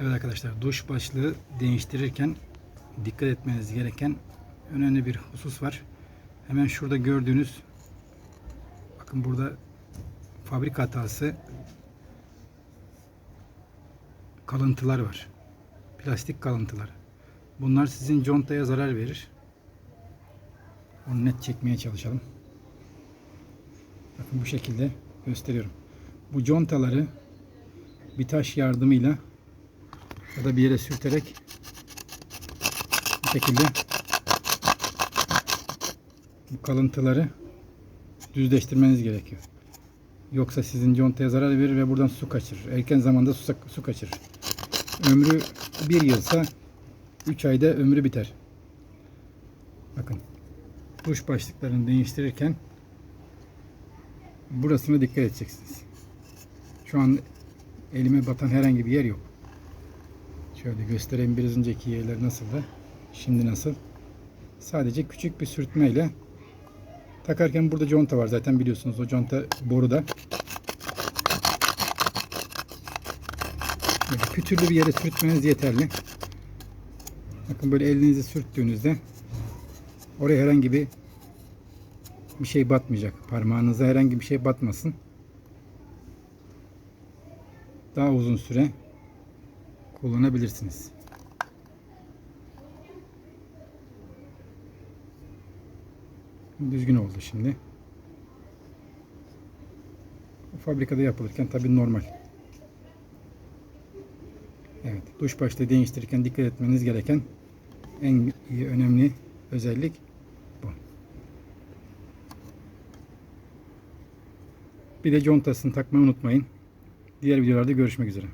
Evet arkadaşlar duş başlığı değiştirirken dikkat etmeniz gereken önemli bir husus var. Hemen şurada gördüğünüz bakın burada fabrika hatası kalıntılar var. Plastik kalıntılar. Bunlar sizin contaya zarar verir. Onu net çekmeye çalışalım. Bakın bu şekilde gösteriyorum. Bu contaları bir taş yardımıyla ya da bir yere sürterek bu şekilde bu kalıntıları düzleştirmeniz gerekiyor. Yoksa sizin contaya zarar verir ve buradan su kaçırır. Erken zamanda su, su kaçırır. Ömrü bir yılsa 3 ayda ömrü biter. Bakın duş başlıklarını değiştirirken burasına dikkat edeceksiniz. Şu an elime batan herhangi bir yer yok. Şöyle göstereyim biraz önceki yerler nasıldı. Şimdi nasıl. Sadece küçük bir sürtmeyle takarken burada conta var zaten biliyorsunuz o conta boruda. Böyle pütürlü bir yere sürtmeniz yeterli. Bakın böyle elinizi sürttüğünüzde oraya herhangi bir bir şey batmayacak. Parmağınıza herhangi bir şey batmasın. Daha uzun süre kullanabilirsiniz. Düzgün oldu şimdi. Fabrikada yapılırken tabi normal. Evet, duş başlığı değiştirirken dikkat etmeniz gereken en iyi, önemli özellik bu. Bir de contasını takmayı unutmayın. Diğer videolarda görüşmek üzere.